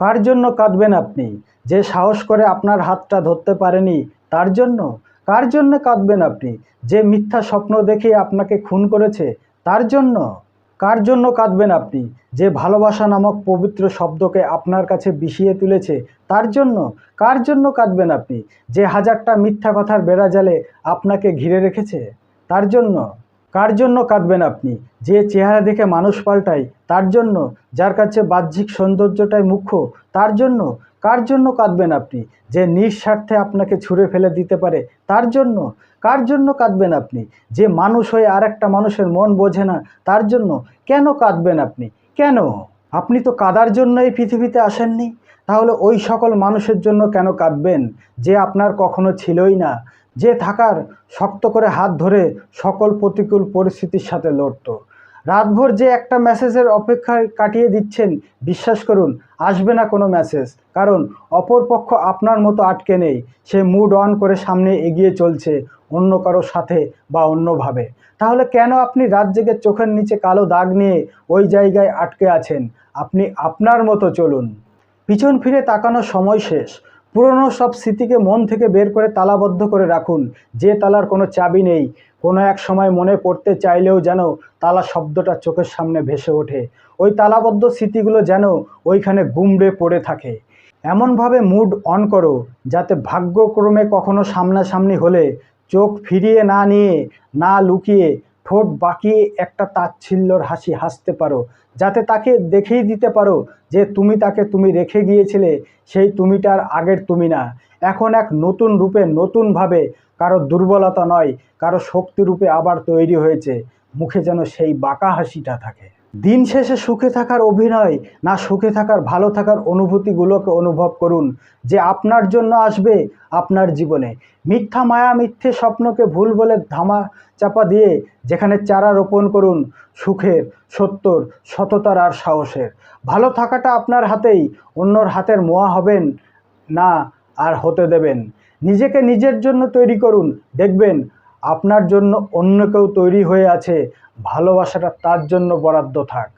কার জন্য কাঁদবেন আপনি? যে সাহস করে আপনার হাতটা ধরতে পারেনি, তার জন্য? কার জন্য কাঁদবেন আপনি? যে মিথ্যা স্বপ্ন দেখে আপনাকে খুন করেছে, তার জন্য? কার জন্য কাঁদবেন আপনি? যে ভালোবাসা নামক পবিত্র শব্দকে আপনার কাছে বিষিয়ে তুলেছে, তার জন্য? কার জন্য কাঁদবেন আপনি? যে হাজারটা মিথ্যা কথার বেড়াজালে আপনাকে ঘিরে রেখেছে, তার জন্য? কার জন্য কাঁদবেন আপনি? যে চেহারা দেখে মানুষ পাল্টায়, তার জন্য? যার কাছে বাহ্যিক সৌন্দর্যটাই মুখ্য, তার জন্য? কার জন্য কাঁদবেন আপনি? যে নিঃস্বার্থে আপনাকে ছুঁড়ে ফেলে দিতে পারে, তার জন্য? কার জন্য কাঁদবেন আপনি? যে মানুষ হয়ে আর একটা মানুষের মন বোঝে না, তার জন্য? কেন কাঁদবেন আপনি? কেন? আপনি তো কাদার জন্য এই পৃথিবীতে আসেননি। তাহলে ওই সকল মানুষের জন্য কেন কাঁদবেন? যে আপনার কখনো ছিলই না। যে থাকার শক্ত করে হাত ধরে সকল প্রতিকূল পরিস্থিতির সাথে লড়তো। রাতভর যে একটা মেসেজের অপেক্ষায় কাটিয়ে দিচ্ছেন, বিশ্বাস করুন, আসবে না কোনো মেসেজ কারণ অপরপক্ষ আপনার মতো আটকে নেই। সে মুড অন করে সামনে এগিয়ে চলছে অন্য কারোর সাথে বা অন্যভাবে। তাহলে কেন আপনি রাত জেগে চোখের নিচে কালো দাগ নিয়ে ওই জায়গায় আটকে আছেন? আপনি আপনার মতো চলুন। পিছন ফিরে তাকানোর সময় শেষ। পুরনো সব স্মৃতিকে মন থেকে বের করে তালাবদ্ধ করে রাখুন। যে তালার কোনো চাবি নেই, কোনো এক সময় মনে পড়তে চাইলেও যেন তালা শব্দটা চোখের সামনে ভেসে ওঠে। ওই তালাবদ্ধ স্মৃতিগুলো যেন ওইখানে গুমড়ে পড়ে থাকে। এমনভাবে মুড অন করো, যাতে ভাগ্যক্রমে কখনো সামনাসামনি হলে চোখ ফিরিয়ে না নিয়ে, না লুকিয়ে ঠোঁট বাঁকিয়ে একটা তাচ্ছিল্যর হাসি হাসতে পারো, যাতে তাকে দেখেই দিতে পারো যে তুমি তাকে তুমি রেখে গিয়েছিলে, সেই তুমিটার আগের তুমি না। এখন এক নতুন রূপে, নতুনভাবে, কারও দুর্বলতা নয়, কারও শক্তি রূপে আবার তৈরি হয়েছে। মুখে যেন সেই বাঁকা হাসিটা থাকে। দিন শেষে সুখে থাকার অভিনয় না সুখে থাকার ভালো থাকার অনুভূতিগুলোকে অনুভব করুন, যে আপনার জন্য আসবে আপনার জীবনে। মিথ্যা মায়া মিথ্যে স্বপ্নকে ভুল বলে ধামা চাপা দিয়ে যেখানে চারা রোপণ করুন, সুখের, সত্যর, সততার আর সাহসের। ভালো থাকাটা আপনার হাতেই, অন্যর হাতের মোয়া হবেন না আর হতে দেবেন। নিজেকে নিজের জন্য তৈরি করুন, দেখবেন আপনার জন্য অন্য কেউ তৈরি হয়ে আছে ভালোবাসাটা তার জন্য বরাদ্দ থাক।